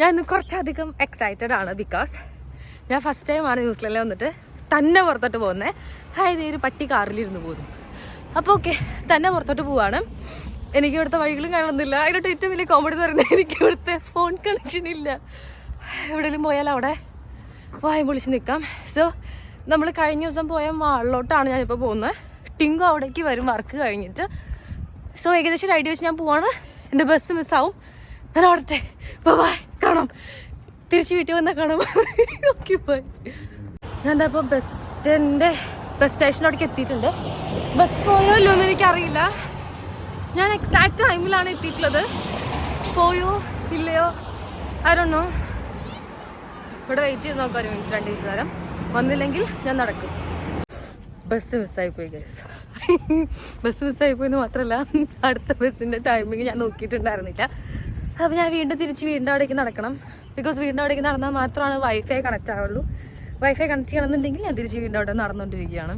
ഞാൻ ഇന്ന് കുറച്ചധികം എക്സൈറ്റഡ് ആണ് ബിക്കോസ് ഞാൻ ഫസ്റ്റ് ടൈമാണ് ന്യൂസിലൻഡിൽ വന്നിട്ട് തന്നെ പുറത്തോട്ട് പോകുന്നത് അതായത് ഈ ഒരു പട്ടി കാറിലിരുന്ന് പോകുന്നു. അപ്പോൾ ഓക്കെ തന്നെ പുറത്തോട്ട് പോവാണ്. എനിക്ക് ഇവിടുത്തെ വഴികളും കാണുന്നില്ല അതിലോട്ട് ഏറ്റവും വലിയ കോമഡി എന്ന് പറയുന്നത് എനിക്ക് ഇവിടുത്തെ ഫോൺ കണക്ഷൻ ഇല്ല. എവിടെയെങ്കിലും പോയാൽ അവിടെ വായ പൊളിച്ച് നിൽക്കാം. സോ നമ്മൾ കഴിഞ്ഞ ദിവസം പോയ മാളിലോട്ടാണ് ഞാനിപ്പോൾ പോകുന്നത്. ടിങ്കു അവിടേക്ക് വരും വർക്ക് കഴിഞ്ഞിട്ട്. സോ ഏകദേശം ഒരു ഐഡിയ വെച്ച് ഞാൻ പോവാണ്. എന്റെ ബസ് മിസ്സാവും ഞാൻ ഓടട്ടെ. ബൈ കാണാം. തിരിച്ച് വീട്ടിൽ വന്നാൽ കാണാം. ഓക്കെ ഞാൻ എന്താ ബസ് സ്റ്റാൻഡിന്റെ ബസ് സ്റ്റേഷനോടേക്ക് എത്തിയിട്ടുണ്ട്. ബസ് പോയോ ഇല്ലോ എന്ന് എനിക്കറിയില്ല. ഞാൻ എക്സാക്ട് ടൈമിലാണ് എത്തിയിട്ടുള്ളത്. പോയോ ഇല്ലയോ? ആരോണോ ഇവിടെ വെയിറ്റ് ചെയ്ത് നോക്കാം ഒരു മിനിറ്റ് രണ്ട് മിനിറ്റ് നേരം. വന്നില്ലെങ്കിൽ ഞാൻ നടക്കും. ബസ് മിസ്സായി പോയി ഗൈസ് ബസ് മിസ്സായി പോയെന്ന് മാത്രമല്ല അടുത്ത ബസ്സിന്റെ ടൈമിങ് ഞാൻ നോക്കിയിട്ടുണ്ടായിരുന്നില്ല. അപ്പോൾ ഞാൻ വീണ്ടും തിരിച്ച് വീണ്ടും അവിടേക്ക് നടക്കണം. ബിക്കോസ് വീണ്ടും അവിടേക്ക് നടന്നാൽ മാത്രമാണ് വൈഫൈ കണക്ട് ആവുള്ളൂ. വൈഫൈ കണക്ട് ചെയ്യണമെന്നുണ്ടെങ്കിൽ ഞാൻ തിരിച്ച് വീണ്ടും അവിടെ നടന്നുകൊണ്ടിരിക്കുകയാണ്.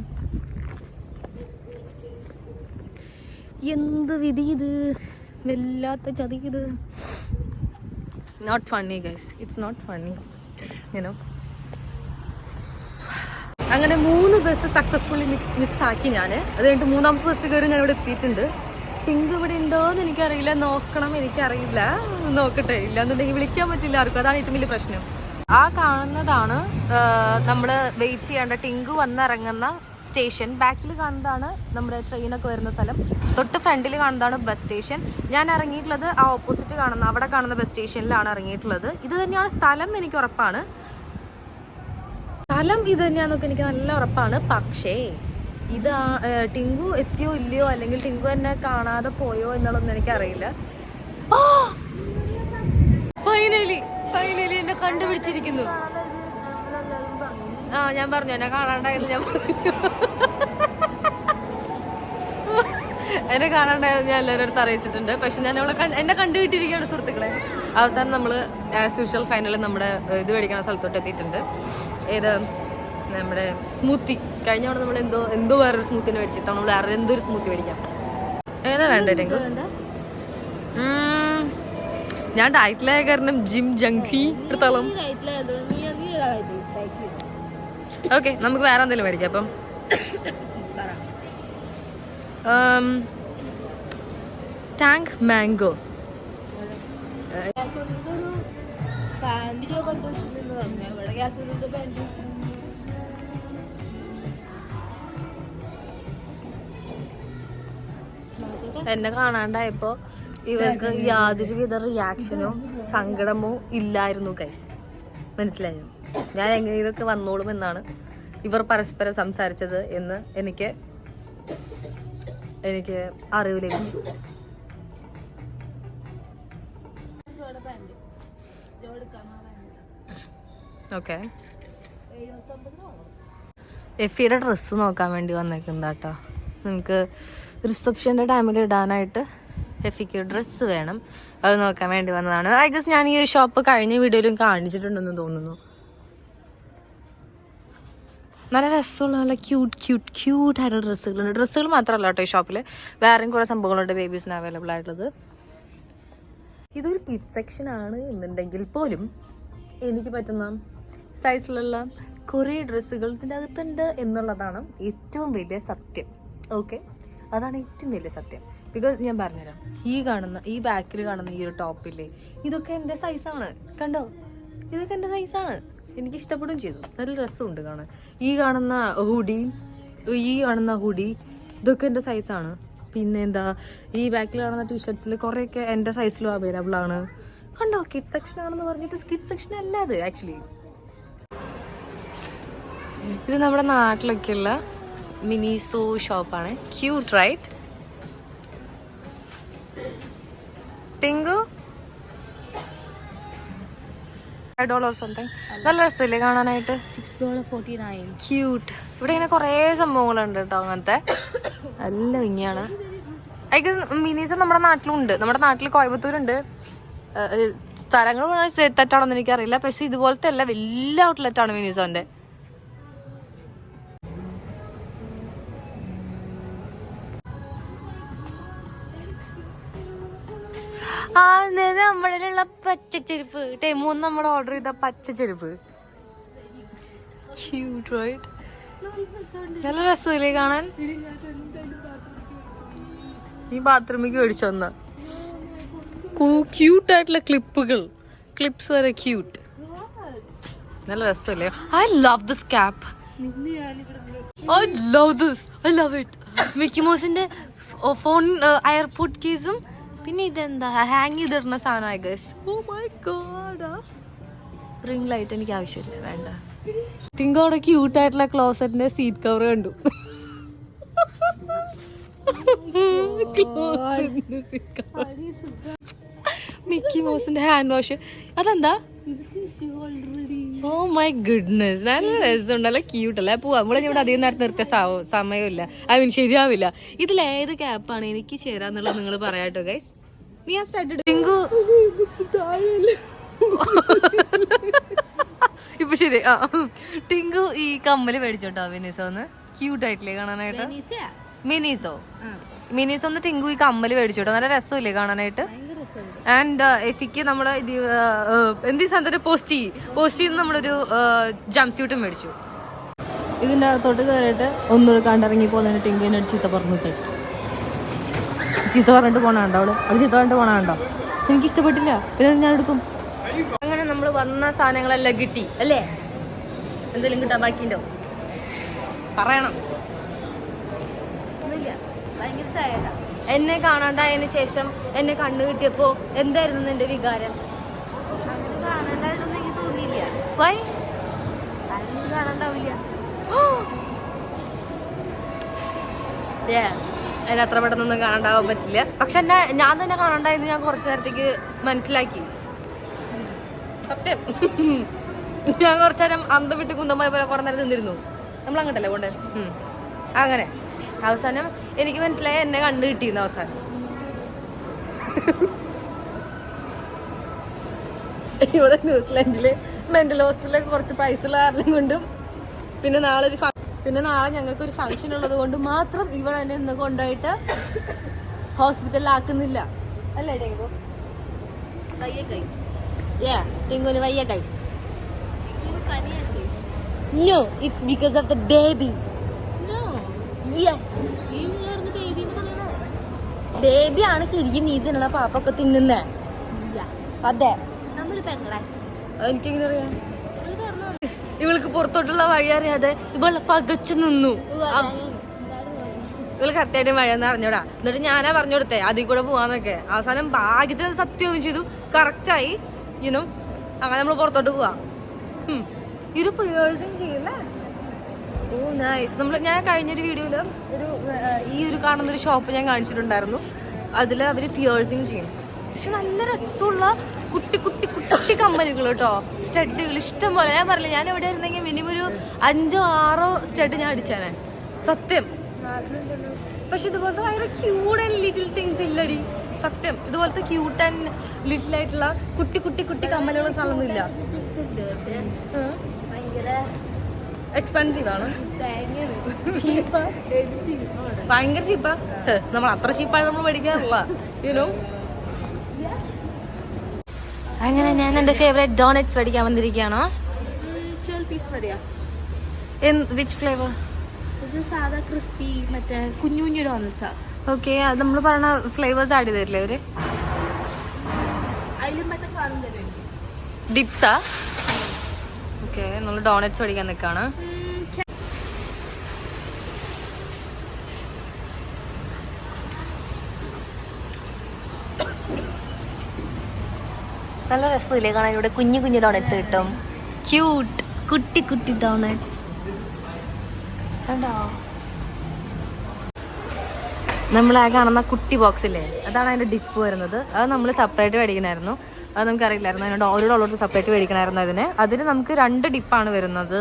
എന്ത് വിധി ഇത്? വല്ലാത്ത ചതി ഇത്. Not funny guys it's not funny you know അങ്ങനെ മൂന്ന് ബസ് സക്സസ്ഫുള്ളി മിസ്സാക്കി ഞാൻ അത് കഴിഞ്ഞിട്ട് മൂന്നാമത്തെ ബസ് കയറി ഞാൻ ഇവിടെ എത്തിയിട്ടുണ്ട്. ടിങ്ക് ഇവിടെ ഉണ്ടോ എന്ന് എനിക്കറിയില്ല. നോക്കണം എനിക്കറിയില്ല. നോക്കട്ടെ. ഇല്ലാന്നുണ്ടെങ്കിൽ വിളിക്കാൻ പറ്റില്ല ആർക്കും. അതാണ് ഏറ്റവും വലിയ പ്രശ്നം. ആ കാണുന്നതാണ് നമ്മൾ വെയിറ്റ് ചെയ്യേണ്ട ടിങ്കു വന്നിറങ്ങുന്ന സ്റ്റേഷൻ ബാക്കിൽ കാണുന്നതാണ് നമ്മുടെ ട്രെയിനൊക്കെ വരുന്ന സ്ഥലം. തൊട്ട് ഫ്രണ്ടിൽ കാണുന്നതാണ് ബസ് സ്റ്റേഷൻ ഞാൻ ഇറങ്ങിയിട്ടുള്ളത് ആ ഓപ്പോസിറ്റ് കാണുന്ന അവിടെ കാണുന്ന ബസ് സ്റ്റേഷനിലാണ് ഇറങ്ങിയിട്ടുള്ളത്. ഇത് തന്നെയാണ് സ്ഥലം എനിക്ക് ഉറപ്പാണ്. സ്ഥലം ഇത് തന്നെയാന്നൊക്കെ എനിക്ക് നല്ല ഉറപ്പാണ്. പക്ഷേ ഇത് ടിങ്കു എത്തിയോ ഇല്ലയോ അല്ലെങ്കിൽ ടിങ്കു എന്നെ കാണാതെ പോയോ എന്നുള്ളതൊന്നും എനിക്കറിയില്ല. ഫൈനലി ഫൈനലി എന്നെ കണ്ടുപിടിച്ചിരിക്കുന്നു. ആ ഞാൻ പറഞ്ഞു എന്നെ കാണാണ്ടായത് ഞാൻ എന്നെ കാണാണ്ടായത് ഞാൻ എല്ലാവരുടെ അടുത്ത് അറിയിച്ചിട്ടുണ്ട്. പക്ഷെ ഞാൻ അവളെ എന്നെ കണ്ടുകിട്ടിരിക്കുകയാണ് സുഹൃത്തുക്കളെ. അവസാനം നമ്മൾ ആസ് യൂഷ്വൽ ഫൈനലിൽ നമ്മുടെ ഇത് മേടിക്കുന്ന സ്ഥലത്തോട്ട് എത്തിയിട്ടുണ്ട്. ഏത്? നമ്മുടെ സ്മൂത്തി കഴിഞ്ഞ അവിടെ നമ്മൾ എന്തോ എന്തോ വേറൊരു സ്മൂത്തിന് മേടിച്ചിട്ടാണ് നമ്മൾ വേറെ എന്തോ ഒരു സ്മൂത്തി മേടിക്കാം? ഏതാ വേണ്ട ടെങ്കു? ഞാൻ ഡയറ്റിലായ കാരണം ജിം ജങ്കി എടുത്തോളം ഓക്കെ നമുക്ക് വേറെ എന്തെങ്കിലും മേടിക്കാം അപ്പം. Tang mango. ഗ്യാസ് എന്നെ കാണാണ്ടായപ്പോ ഇവർക്ക് യാതൊരുവിധ റിയാക്ഷനോ സങ്കടമോ ഇല്ലായിരുന്നു ഗൈസ് മനസ്സിലായോ? ഞാൻ എങ്ങനെയൊക്കെ വന്നോളും എന്നാണ് ഇവർ പരസ്പരം സംസാരിച്ചത് എന്ന് എനിക്ക് എനിക്ക് അറിവ് ലഭിച്ചു. ഓക്കെ എഫിയുടെ ഡ്രസ്സ് നോക്കാൻ വേണ്ടി വന്നേക്കുന്നതാട്ടോ നമുക്ക് റിസപ്ഷന്റെ ടൈമിൽ ഇടാനായിട്ട് എഫിക്ക് ഡ്രസ്സ് വേണം. അത് നോക്കാൻ വേണ്ടി വന്നതാണ്. ഐ ഗസ് ഞാൻ ഈ ഒരു ഷോപ്പ് കഴിഞ്ഞ വീഡിയോയിലും കാണിച്ചിട്ടുണ്ടെന്ന് തോന്നുന്നു. നല്ല രസമുള്ള നല്ല ക്യൂട്ട് ക്യൂട്ട് ക്യൂട്ട് ആയിട്ടുള്ള ഡ്രസ്സുകളുണ്ട്. ഡ്രസ്സുകൾ മാത്രമല്ല കേട്ടോ ഈ ഷോപ്പിൽ വേറെയും കുറേ സംഭവങ്ങളുണ്ട് ബേബീസിന് അവൈലബിൾ ആയിട്ടുള്ളത്. ഇതൊരു കിഡ് സെക്ഷൻ ആണ് എന്നുണ്ടെങ്കിൽ പോലും എനിക്ക് പറ്റുന്ന സൈസിലുള്ള കുറേ ഡ്രസ്സുകൾ ഇതിന്റെ അകത്തുണ്ട് എന്നുള്ളതാണ് ഏറ്റവും വലിയ സത്യം. ഓക്കെ അതാണ് ഏറ്റവും വലിയ സത്യം. ബിക്കോസ് ഞാൻ പറഞ്ഞുതരാം. ഈ കാണുന്ന ഈ ബാക്കിൽ കാണുന്ന ഈ ഒരു ടോപ്പില്ലേ ഇതൊക്കെ എന്റെ സൈസാണ് കണ്ടോ? ഇതൊക്കെ എന്റെ സൈസാണ് എനിക്ക് ഇഷ്ടപ്പെടുകയും ചെയ്തു. നല്ല രസമുണ്ട് കാണാൻ. ഈ കാണുന്ന ഹുഡി ഈ കാണുന്ന ഹുഡി ഇതൊക്കെ എന്റെ സൈസാണ് പിന്നെ എന്താ ഈ ബാക്കിൽ കാണുന്ന ടീഷർട്സിൽ കുറേയൊക്കെ എന്റെ സൈസിലും അവൈലബിൾ ആണ്. കണ്ടോ? കിഡ് സെക്ഷൻ ആണെന്ന് പറഞ്ഞിട്ട് കിഡ് സെക്ഷൻ അല്ല അത് ആക്ച്വലി ഇത് നമ്മുടെ നാട്ടിലൊക്കെയുള്ള മിനിസോ ഷോപ്പാണ്. Cute right pink dollar something നല്ല രസമില്ലേ കാണാനായിട്ട്? Six dollar forty nine cute ഇവിടെ ഇങ്ങനെ കുറേ സംഭവങ്ങളുണ്ട് കേട്ടോ അങ്ങനത്തെ. നല്ല ഭംഗിയാണ്. ഐ ഗസ് മിനീസ് നമ്മുടെ നാട്ടിലുണ്ട്. നമ്മുടെ നാട്ടിൽ കോയമ്പത്തൂരുണ്ട്. സ്ഥലങ്ങൾ തെറ്റാണോന്ന് തെറ്റാണെന്ന് എനിക്കറിയില്ല. പക്ഷെ ഇതുപോലത്തെ അല്ല വലിയ ആണ് മിനീസോന്റെ ആ നമ്മളിലുള്ള പച്ചച്ചെരുപ്പ്. ടൈമൂന്ന് നമ്മൾ ഓർഡർ ചെയ്ത പച്ചച്ചെരുപ്പ്. നല്ല രസമില്ലേ കാണാൻ? ഈ ബാത്റൂമിക്ക് മേടിച്ചു വന്ന ക്യൂട്ടായിട്ടുള്ള ക്ലിപ്പുകൾ ക്ലിപ്സ് വരെ ക്യൂട്ട് നല്ല രസമല്ലേ? I love this cap I love this I love it Mickey മോസിന്റെ phone airport കേസും പിന്നെ ഇതെന്താ? ഹാങ് ചെയ്തിടുന്ന സാധനമായി guess oh my god ring light എനിക്ക് ആവശ്യമില്ല വേണ്ട. ടിങ്കോ അവിടെ ക്യൂട്ട് ആയിട്ടുള്ള ക്ലോസറ്റിന്റെ സീറ്റ് കവർ കണ്ടു. മിക്കി മോസിന്റെ ഹാൻഡ് വാഷ് അതെന്താ? ഓ മൈ ഗുഡ്നസ് നല്ല രസമുണ്ട്. ക്യൂട്ടല്ലേ ക്യൂട്ട് അല്ലേ? പോവാ ഇവിടെ ഇവിടെ അധികം നേരത്തെ നിർത്തിയ സമയമില്ല. ഐ മീൻ ശരിയാവില്ല. ഇതിൽ ഏത് ക്യാപ്പാണ് എനിക്ക് ചേരാന്നുള്ളത് നിങ്ങൾ പറയാട്ടോ ഗൈസ് നീ ആ സ്റ്റാർട്ട് ഇപ്പൊ ശരി. ആ. ടിങ്കു ഈ കമ്മൽ മേടിച്ചോട്ടോ മിനിസോ ഒന്ന് ക്യൂട്ട് ആയിട്ടില്ലേ കാണാനായിട്ട്? മിനിസോ? മിനിസോ ഒന്ന് ടിങ്കു ഈ കമ്മൽ മേടിച്ചോട്ടോ നല്ല രസമില്ലേ കാണാനായിട്ട്? ആൻഡ് എഫിക്ക് നമ്മുടെ ഇത് എന്ത് സാധനത്തിന്റെ പോസ്റ്റി? പോസ്റ്റിന്ന് നമ്മളൊരു ജംപ് സ്യൂട്ടും മേടിച്ചു. ഇതിന്റെ അകത്തോട്ട് കയറിയിട്ട് ഒന്നുകൂടെ കണ്ടിറങ്ങി പോകുന്നതിന് ടിങ്കിനെ ചീത്ത പറഞ്ഞു ചീത്ത പറഞ്ഞിട്ട് പോണുണ്ടോ അവൾ? അവൾ ചീത്ത പറഞ്ഞിട്ട് പോണുണ്ടോ? എനിക്ക് ഇഷ്ടപ്പെട്ടില്ല പിന്നെ ഞാൻ എടുക്കും. അങ്ങനെ നമ്മൾ വന്ന സാധനങ്ങളെല്ലാം കിട്ടി അല്ലേ? എന്തെങ്കിലും കിട്ടാൻ ബാക്കിണ്ടോ പറയണം. എന്നെ കാണാണ്ടായതിനു ശേഷം എന്നെ കണ്ണു കിട്ടിയപ്പോ എന്തായിരുന്നു നിന്റെ വികാരം? വൈ കാണാണ്ടാവില്ല. എന്നെ അത്ര പെട്ടെന്നൊന്നും കാണാണ്ടാവാൻ പറ്റില്ല. പക്ഷെ എന്നെ ഞാൻ തന്നെ കാണാണ്ടായെന്ന് ഞാൻ കുറച്ചു നേരത്തേക്ക് മനസ്സിലാക്കി. സത്യം. ഞാൻ കുറച്ചു നേരം അന്തം വിട്ട് കുന്തമായി പോലെ കുറെ നേരം നിന്നിരുന്നു. നമ്മൾ അങ്ങോട്ടല്ലേ പോണ്ടേ? അങ്ങനെ. അവസാനം എനിക്ക് മനസ്സിലായി എന്നെ കണ്ടു കിട്ടിയിരുന്നു അവസാനം. ഇവിടെ ന്യൂസിലാൻഡിൽ മെന്റൽ ഹോസ്പിറ്റലിലൊക്കെ കുറച്ച് പൈസ ഉള്ള കാരണം കൊണ്ടും പിന്നെ നാളെ ഒരു പിന്നെ നാളെ ഞങ്ങൾക്ക് ഒരു ഫംഗ്ഷൻ ഉള്ളത് കൊണ്ട് മാത്രം ഇവിടെ എന്നെ ഇന്ന് കൊണ്ടുപോയിട്ട് ഹോസ്പിറ്റലിൽ ആക്കുന്നില്ല അല്ലേ ടെങ്കു? വയ്യ കൈസ് യാ ടെങ്കുന് വയ്യ guys no it's because of the baby yes ബേബിയാണ് എന്ന് ശരിക്കും നീ തിന്നണ പാപ്പൊക്കെ തിന്നുന്നേ. അതെ. അതെനിക്കെങ്ങനെ അറിയാം ഇവൾക്ക് പുറത്തോട്ടുള്ള വഴി അറിയാതെ ഇവളെ പകച്ചു നിന്നു. ഇവൾ കറക്റ്റായിട്ട് മഴയെന്ന് അറിഞ്ഞോടാ. എന്നിട്ട് ഞാനാ പറഞ്ഞു കൊടുത്തേ അതിൽ കൂടെ പോവാന്നൊക്കെ. അവസാനം ഭാഗ്യത്തിന് സത്യവും ചെയ്തു. കറക്റ്റായി ഇനും അങ്ങനെ നമ്മൾ പുറത്തോട്ട് പോവാ. ഇരു പേഴ്സും ചെയ്യില്ലേ നൈസ് നമ്മൾ ഞാൻ കഴിഞ്ഞൊരു വീഡിയോയിൽ ഒരു ഈ ഒരു കാണുന്ന ഒരു ഷോപ്പ് ഞാൻ കാണിച്ചിട്ടുണ്ടായിരുന്നു. അതിൽ അവർ പിയേഴ്സിങ് ചെയ്യും. പക്ഷെ നല്ല രസമുള്ള കുട്ടി കുട്ടി കുട്ടി കമ്മലുകൾ കേട്ടോ. സ്റ്റഡുകൾ ഇഷ്ടം പോലെ. ഞാൻ പറഞ്ഞില്ല ഞാൻ എവിടെ ഇരുന്നെങ്കിൽ മിനിമം ഒരു അഞ്ചോ ആറോ സ്റ്റഡ് ഞാൻ അടിച്ചാനേ. സത്യം. പക്ഷെ ഇതുപോലത്തെ ഭയങ്കര ക്യൂട്ട് ആൻഡ് ലിറ്റിൽ തിങ്സ് ഇല്ലടി. സത്യം. ഇതുപോലത്തെ ക്യൂട്ട് ആൻഡ് ലിറ്റിൽ ആയിട്ടുള്ള കുട്ടി കുട്ടി കുട്ടി കമ്മലുകളും സാധനമൊന്നുമില്ല. എക്സ്പെൻസീവ് ആണ്? ഭയങ്കര ചീപ്പാ നമ്മൾ അത്ര ചീപ്പാണ് നമ്മൾ മേടിക്കാറില്ല. യുനോ അങ്ങനെ ഞാൻ എന്റെ ഫേവറേറ്റ് ഡോണറ്റ്സ് മേടിക്കാൻ വന്നിരിക്കുകയാണോ. വിച്ച് ഫ്ലേവർ ഇത് സാധാ ക്രിസ്പി മറ്റേ കുഞ്ഞു കുഞ്ഞു ഡോണറ്റ്സാ ഓക്കെ അത് നമ്മൾ പറഞ്ഞ ഫ്ലേവേഴ്സ് ആഡ് ചെയ്തല്ലേ അവർ ഡിപ്സാ ഓക്കെ നമ്മൾ ഡോണറ്റ്സ് പഠിക്കാൻ നിൽക്കാണ് നല്ല രസമില്ലേ കാണാൻ? ഇവിടെ കുഞ്ഞു കുഞ്ഞു ഡോണറ്റ്സ് കിട്ടും. ക്യൂട്ട് കുട്ടി കുട്ടി ഡോണറ്റ്സ് കണ്ടോ? നമ്മൾ ആ കാണുന്ന കുട്ടി ബോക്സ് ഇല്ലേ? അതാണ് അതിന്റെ ഡിപ്പ് വരുന്നത്. അത് നമ്മൾ സെപ്പറേറ്റ് മേടിക്കണമായിരുന്നു അത് നമുക്ക് അറിയില്ലായിരുന്നു അതിനോട് ഓരോ ഡോളർ സെപ്പറേറ്റ് മേടിക്കണമായിരുന്നു അതിന്. അതിന് നമുക്ക് രണ്ട് ഡിപ്പാണ് വരുന്നത്.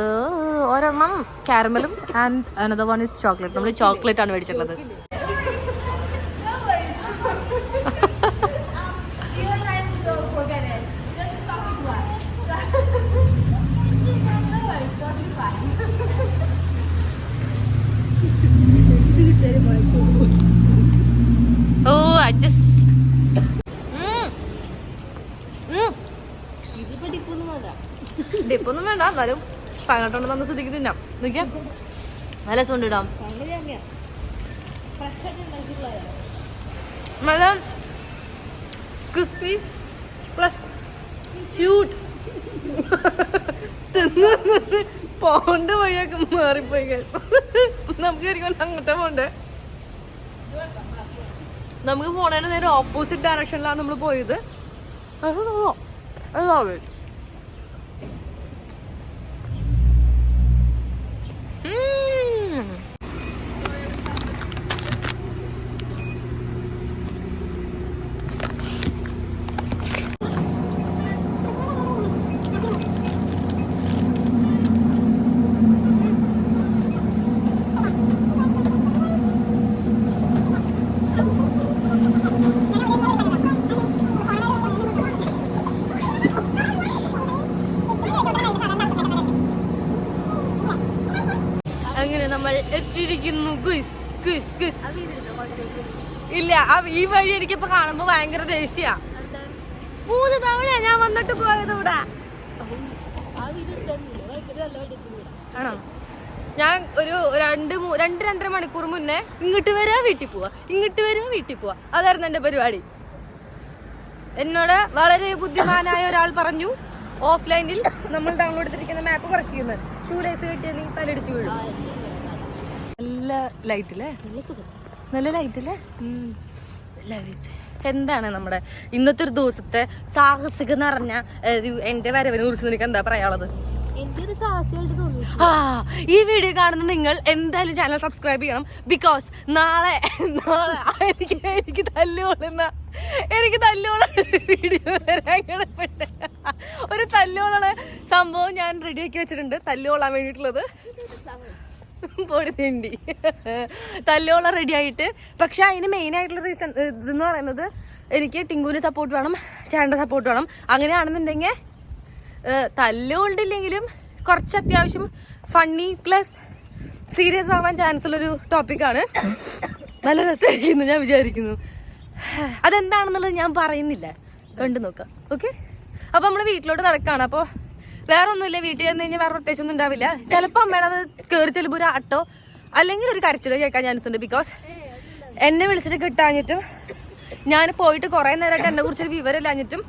ഒരെണ്ണം കാരമലും and another one is chocolate നമ്മൾ ചോക്ലേറ്റ് ആണ് മേടിച്ചിട്ടുള്ളത്. ഓ ഐ ഡിപ്പൊന്നും വേണ്ട എന്നാലും പതിനെട്ടെണ്ണം തന്ന സ്ഥിതിക്ക് തിന്നാം. നോക്കിയാ. നല്ല സുണ്ട് ഇടാം അങ്ങനെ തന്നെയാ ഫ്രഷ് ആയിട്ട് ഉണ്ടാക്കിയിട്ടുള്ളതാ നല്ല ക്രിസ്പി പ്ലസ് ക്യൂട്ട് തിന്ന് തിന്ന് പോണ്ട വഴിയൊക്കെ മാറിപ്പോയി നമുക്ക് ശരിക്കും അങ്ങോട്ടേ പോണ്ടേ. നമുക്ക് പോണേന്റെ നേരെ ഓപ്പോസിറ്റ് ഡയറക്ഷനിലാണ് നമ്മൾ പോയത്. അത് നമ്മൾ എത്തിയിരിക്കുന്നു. ഗുസ് ഗുസ് ഗുസ് ഇല്ല ആ- ഈ വഴി എനിക്കിപ്പോ കാണുമ്പോ ഭയങ്കര ദേഷ്യ. മൂന്ന് തവണ ഞാൻ വന്നിട്ട് പോയത് ഇവിടെ. ആണോ? ഞാൻ ഒരു രണ്ട് രണ്ട് രണ്ടര മണിക്കൂർ മുന്നേ ഇങ്ങോട്ട് വരാ വീട്ടിൽ പോവാ. ഇങ്ങോട്ട് വരാ വീട്ടിൽ പോവാ. അതായിരുന്നു എന്റെ പരിപാടി. എന്നോട് വളരെ ബുദ്ധിമാനായ ഒരാൾ പറഞ്ഞു ഓഫ്ലൈനിൽ നമ്മൾ ഡൗൺലോഡ് ചെയ്തിരിക്കുന്ന മാപ്പ് കുറയ്ക്കുന്നത് ഷൂ ലൈസ് കിട്ടിയ നീ തലടിച്ച് വീഴും. നല്ല ലൈറ്റ് അല്ലേ നല്ല ലൈറ്റ്. അല്ലേ എന്താണ് നമ്മുടെ ഇന്നത്തെ ഒരു ദിവസത്തെ സാഹസിക നിറഞ്ഞ ഒരു എന്റെ വരവിനെ കുറിച്ച് നിനക്ക് എന്താ പറയാനുള്ളത്? ആ ഈ വീഡിയോ കാണുന്ന നിങ്ങൾ എന്തായാലും ചാനൽ സബ്സ്ക്രൈബ് ചെയ്യണം. ബിക്കോസ് നാളെ നാളെ എനിക്ക് എനിക്ക് തല്ലുകൊള്ളുന്ന എനിക്ക് തല്ലുകൊള്ളുന്ന വീഡിയോ വരാൻ കിടപ്പുണ്ട്. ഒരു തല്ലുകൊള്ളണ സംഭവം ഞാൻ റെഡിയാക്കി വെച്ചിട്ടുണ്ട്. തല്ലുകൊള്ളാൻ വേണ്ടിയിട്ടുള്ളത്. പൊടി തല്ലോളം റെഡി ആയിട്ട്. പക്ഷെ അതിന് മെയിൻ ആയിട്ടുള്ള റീസൺ ഇതെന്ന് പറയുന്നത് എനിക്ക് ടിങ്കുവിന് സപ്പോർട്ട് വേണം ചേട്ടന്റെ സപ്പോർട്ട് വേണം. അങ്ങനെയാണെന്നുണ്ടെങ്കിൽ തല്ലുകൊണ്ടില്ലെങ്കിലും കുറച്ച് അത്യാവശ്യം ഫണ്ണി പ്ലസ് സീരിയസ് ആവാൻ ചാൻസ് ഉള്ളൊരു ടോപ്പിക്കാണ് നല്ല രസമായിരിക്കുന്നു ഞാൻ വിചാരിക്കുന്നു. അതെന്താണെന്നുള്ളത് ഞാൻ പറയുന്നില്ല. കണ്ടു നോക്കാം. ഓക്കെ അപ്പോൾ നമ്മൾ വീട്ടിലോട്ട് നടക്കാണ്. അപ്പൊ വേറെ വീട്ടിൽ ചെന്ന് കഴിഞ്ഞാൽ വേറെ പ്രത്യേകിച്ച് ഒന്നും ഉണ്ടാവില്ല. ചിലപ്പോൾ അമ്മയുടെ അത് കയറി ചെല്ലുമ്പോൾ ഒരു ആട്ടോ അല്ലെങ്കിൽ ഒരു കരച്ചിലോ കേൾക്കാൻ ചാൻസ് ഉണ്ട്. ബിക്കോസ് എന്നെ വിളിച്ചിട്ട് കിട്ടാഞ്ഞിട്ടും ഞാൻ പോയിട്ട് കുറെ നേരമായിട്ട് എന്നെ കുറിച്ചൊരു വിവരമില്ലാഞ്ഞിട്ടും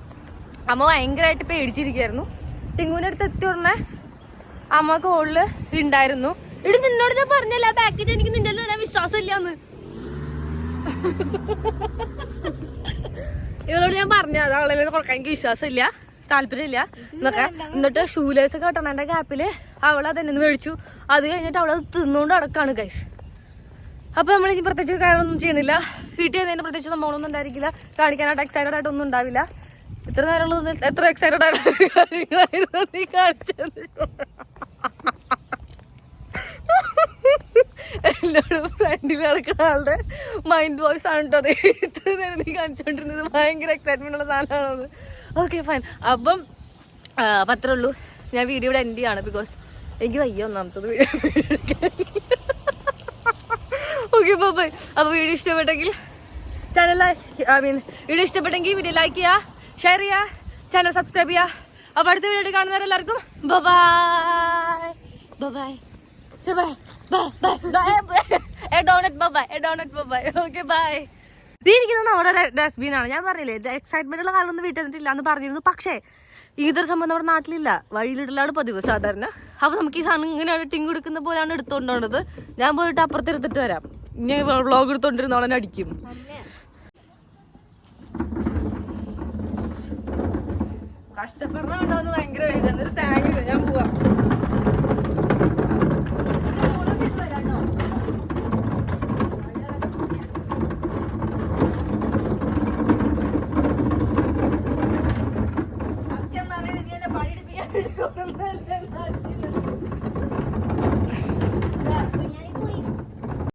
അമ്മ ഭയങ്കരമായിട്ട് പേടിച്ചിരിക്കുകയായിരുന്നു. ടിങ്കുവിന്റെ അടുത്ത് എത്തി ഉടനെ അമ്മ കോളിൽ ഉണ്ടായിരുന്നു ഇടി നിന്നോട് ഞാൻ പറഞ്ഞല്ല പാക്കറ്റ് എനിക്ക് നിന്റെ തരാൻ വിശ്വാസമില്ലാന്ന്? ഇവളോട് ഞാൻ പറഞ്ഞ അവളെ കൊടുക്കാൻ എനിക്ക് വിശ്വാസമില്ല. താല്പര്യമില്ല. എന്നൊക്കെ. എന്നിട്ട് ഷൂലേസ് ഒക്കെ കെട്ടണന്റെ ഗ്യാപ്പിൽ അവൾ അതെന്നെ മേടിച്ചു. അത് കഴിഞ്ഞിട്ട് അവളത് തിന്നുകൊണ്ട് അടക്കാണ് കൈസ് അപ്പൊ നമ്മൾ ഇനി പ്രത്യേകിച്ച് കാര്യമൊന്നും ചെയ്യണില്ല. വീട്ടിൽ നിന്ന് പ്രത്യേകിച്ച് നമ്മളൊന്നും ഉണ്ടായിരിക്കില്ല. കാണിക്കാനായിട്ട് എക്സൈറ്റഡ് ആയിട്ട് ഒന്നും ഉണ്ടാവില്ല. ഇത്ര നേരമുള്ളത് എത്ര എക്സൈറ്റഡ് ആയിരുന്നു നീ കാണിച്ചത്? എന്നോട് ഫ്രണ്ടിൽ ഇറക്കുന്ന ആളുടെ മൈൻഡ് വോയിസ് ആണ് കേട്ടോ അത് ഇത്ര നേരം നീ കാണിച്ചുകൊണ്ടിരുന്നത് ഭയങ്കര എക്സൈറ്റ്മെന്റ് ഉള്ള സാധനമാണത്. ഓക്കെ ഫൈൻ അപ്പം അത്രേ ഉള്ളൂ. ഞാൻ വീഡിയോ ഇവിടെ എൻഡ് ചെയ്യാണ് ബിക്കോസ് എനിക്ക് വയ്യ ഒന്നാമത്തത് ഓക്കെ അപ്പോൾ ബൈ അപ്പോൾ വീഡിയോ ഇഷ്ടപ്പെട്ടെങ്കിൽ ചാനൽ ഐ മീൻ വീഡിയോ ഇഷ്ടപ്പെട്ടെങ്കിൽ വീഡിയോ ലൈക്ക് ചെയ്യുക ഷെയർ ചെയ്യുക ചാനൽ സബ്സ്ക്രൈബ് ചെയ്യുക അപ്പോൾ അടുത്ത video കാണുന്നവരെല്ലാവർക്കും bye bye bye bye bye bye bye bye donut bye okay bye ഇരിക്കുന്നത് നമ്മുടെ ഡസ്റ്റ്ബിൻ ആണ് ഞാൻ പറഞ്ഞില്ലേ എക്സൈറ്റ്മെന്റ് ഉള്ള കാലമൊന്നും വീട്ടിൽ നിന്നിട്ടില്ല എന്ന് പറഞ്ഞിരുന്നു. പക്ഷേ ഇതൊരു സംഭവം നമ്മുടെ നാട്ടിലില്ല. വഴിയിലിടലാണ് പതിവ് സാധാരണ. അപ്പൊ നമുക്ക് ഈ സാധനം ഇങ്ങനെയാണ് ടിങ് കൊടുക്കുന്ന പോലെയാണ് എടുത്തോണ്ടത് ഞാൻ പോയിട്ട് അപ്പുറത്ത് എടുത്തിട്ട് വരാം. ഇനി വ്ളോഗ് എടുത്തോണ്ടിരുന്നോളെ അടിക്കും. അമ്മയാ കഷ്ടപ്പെടണുണ്ടോന്ന് ഭയങ്കര ഞാൻ പോവാം.